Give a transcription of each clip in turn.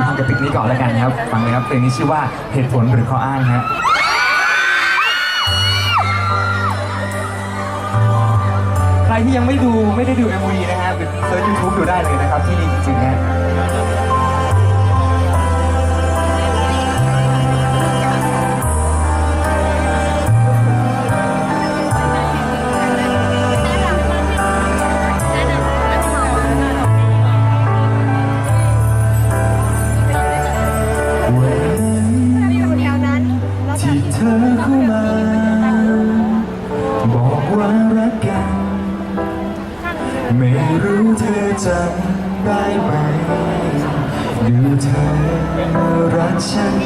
ฟังกระติกนี้ก่อนแล้วกันครับ ฟังเลยครับเพลงนี้ชื่อว่าเหตุผลหรือข้ออ้างฮะใครที่ยังไม่ดูไม่ได้ดู MV นะฮะไปเซิร์ชยูทูบดูได้เลยนะครับที่นี่จริงๆฮะ จำได้ไหมดูเธอรักฉัน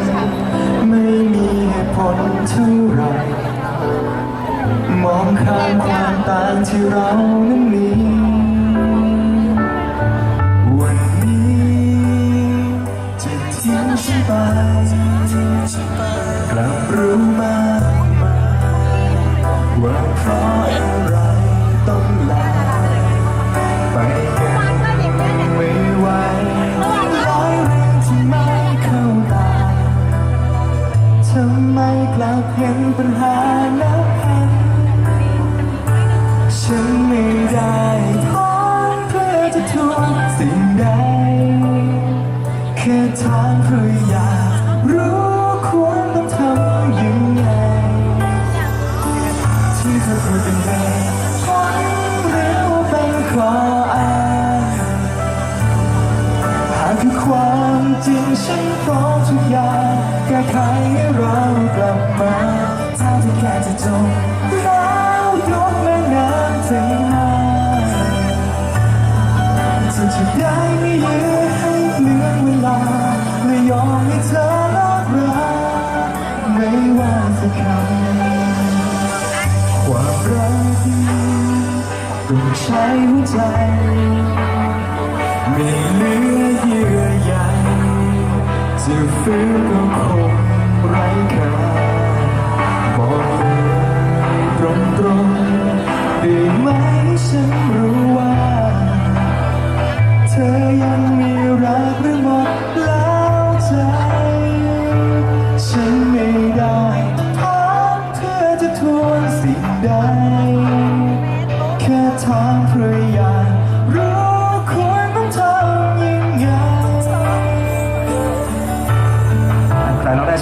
ไม่มีเหตุผลเท่าไรมองข้ามความต่างที่เรานั้นมีวันนี้จะทิ้งฉันไปกลับรู้มากมายว่าเพราะ ไมกลับเห็นปัญหานับพันฉันไม่ได้ท้องเพื่อจะทวงสิ่งใดแค่ถามเพื่ออยากรู้ควรต้องทำยังไงที่เธอพูดเป็นเหตุ จริงฉันพร้อมทุกอย่างแก้ไขให้เรากลับมาถ้าที่แค่จะจบ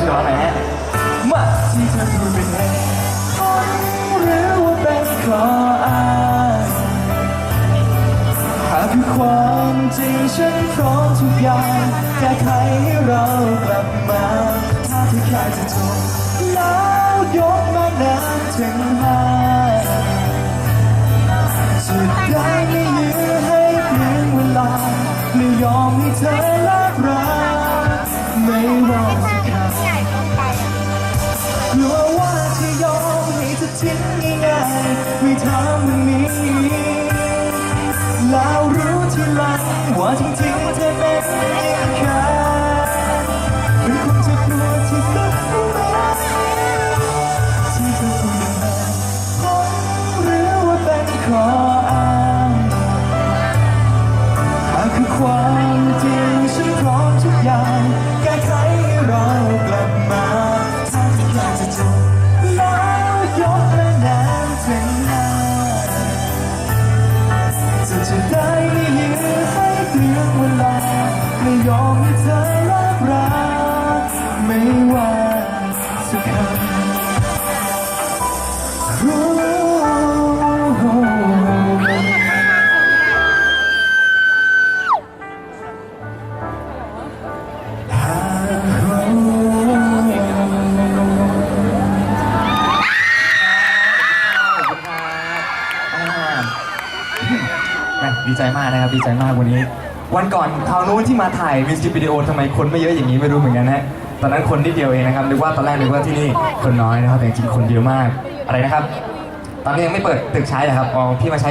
ใครร้องได้ช่วยร้องหน่อยฮะมาที่เธอพูดเป็นเหตุผลหรือว่าเป็นขออ้างหากคือความจริงฉันพร้อมทุกอย่างแก้ไขให้เรากลับมา ถ้าที่แค่จะจบแล้วยกมาน้ำถึงห้าจะได้ไม่ยื้อให้เพียงเวลาไม่ยอมให้เธอเลิกรักไม่ว่าจะ ทิ้งง่ายๆไม่ทำแบบนี้แล้วรู้ทีหลังว่าจริงๆเธอเป็นแค่เป็นคนจะกลัวที่สุดรู้ไหมที่จะต้องนั้นผมหรือว่าเป็นของ ยอมให้เธอเลิกรักไม่ว่าสักคำโอ้ดีใจมากนะครับ ดีใจมากวันนี้ วันก่อนคราวนู้นที่มาถ่ายมิวสิกวิดีโอทำไมคนไม่เยอะอย่างนี้ไม่รู้เหมือนกันนะตอนนั้นคนนิดเดียวเองนะครับนึกว่าตอนแรกนึกว่าที่นี่คนน้อยนะครับแต่จริงๆคนเยอะมากอะไรนะครับ ตอนนี้ยังไม่เปิดตึกใช้เลยครับอ๋อพี่มาใช้